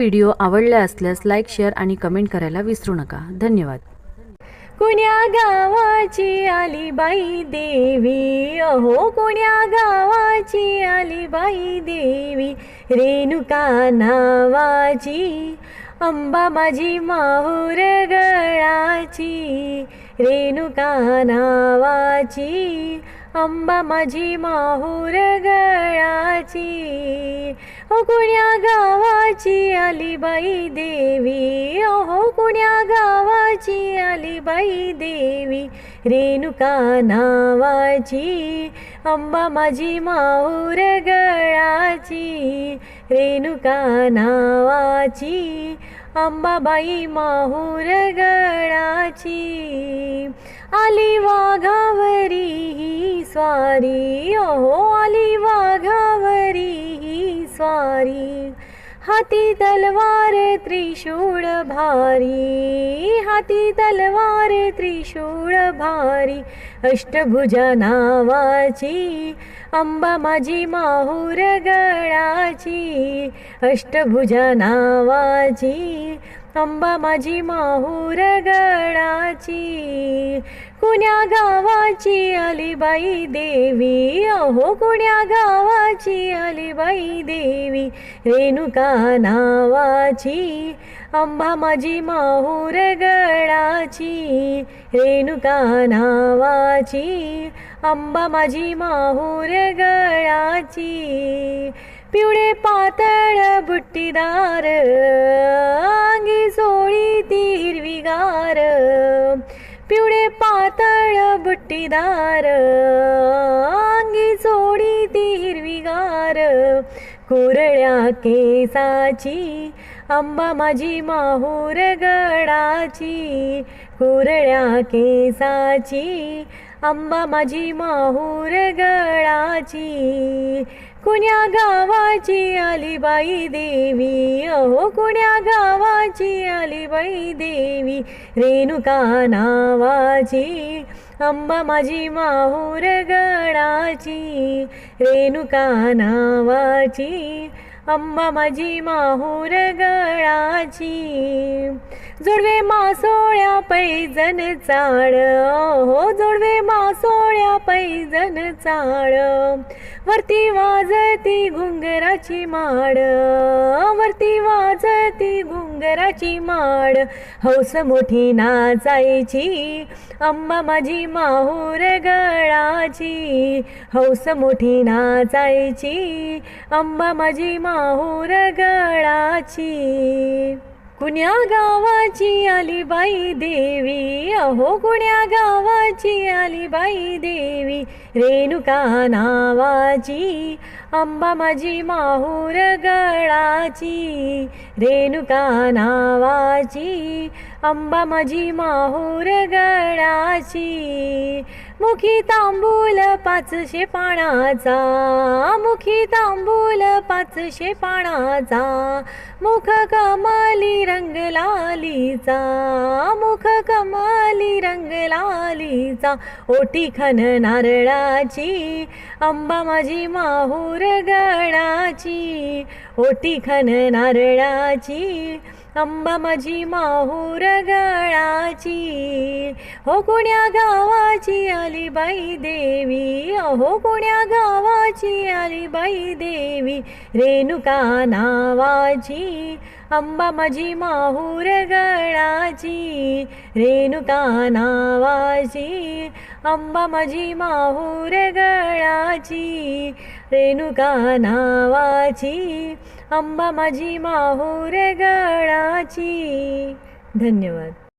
Video आवडला असल्यास like share आणि कमेंट करायला विसरू नका. धन्यवाद. कुण्या गावाची आली बाई देवी? अहो कुण्या गावाची आली बाई देवी? रेणुका नावाची अंबा माझी माहूर गळाची. रेणुका नावाची अंबा माझी माहूर गळाची हो कुण्या गावाची आलीबाई देवी. अहो कुण्या गावाची आलीबाई देवी. रेणुका नावाची. अंबा माझी माहूर गळाची रेणुका नावाची. अंबाबाई माहूर गळाची आली वाघावरी ही स्वारी. ओहो आली वाघावरी ही स्वारी. हाती तलवार त्रिशूळ भारी. हाती तलवार त्रिशूळ भारी. अष्टभुजा नावाची अंबा माझी माहूर गळाची. अष्टभुजा नावाची अंबा माझी माहूर गडाची कुण्या गावाची अलीबाई देवी? अहो कुण्या गावाची अलीबाई देवी? रेणुका नावाची अंबा माझी माहूर गडाची रेणुका नावाची अंबा माझी माहूर गळाची पिवळे पातळ बुट्टीदार पिवळे पातळ बुट्टीदार अंगी सोडी ती हिरवीगार. कुरळ्या केसाची अंबा माझी माहूर गडाची. कुरळ्या केसाची अंबा माझी माहूर गळाची कुण्या गावाची अलीबाई देवी? अहो कुण्या गावाची अलीबाई देवी? रेणुका नावाची अंबा माझी माहूर गडाची रेणुका नावाची अम्मा माझी माहूर गळाची. जोडवे मासोळ्या पैजन चाळ. हो जोडवे मासोळ्या पैजन चाळ. वरती वाजती घुंगराची माड वरती वाजती घुंगराची माड हौस मोठी नाचायची. अंबा माझी माहूर गळाची हौस मोठी नाचायची. अंबा माझी माहूर गळाची. कुण्या गावाची आली बाई देवी? अहो कुण्या गावाची आली बाई देवी? रेणुका नावाची. अंबा माझी माहूर गळाची रेणुका नावाची. अंबा माझी माहूर गळाची मुखी तांबूल पाचशे पानाचा. मुखी तांबूल पाचशे पानाचा मुख कमाली रंग लालीचा. मुख कमाली रंग लालीचा ओटी खन नारळाची अंबा माझी माहूर गडाची ओटी खन नारळाची अंबा माझी माहूर गळाची. हो कुण्या गावाची आली बाई देवी? अहो कुण्या गावाची आली बाई देवी? रेणुका नावाची. अंबा माझी माहूर गळाची. रेणुका नावाची. अंबा माझी माहूर गळाची. रेणुका नावाची. अंबा माझी माहूर गळाची धन्यवाद.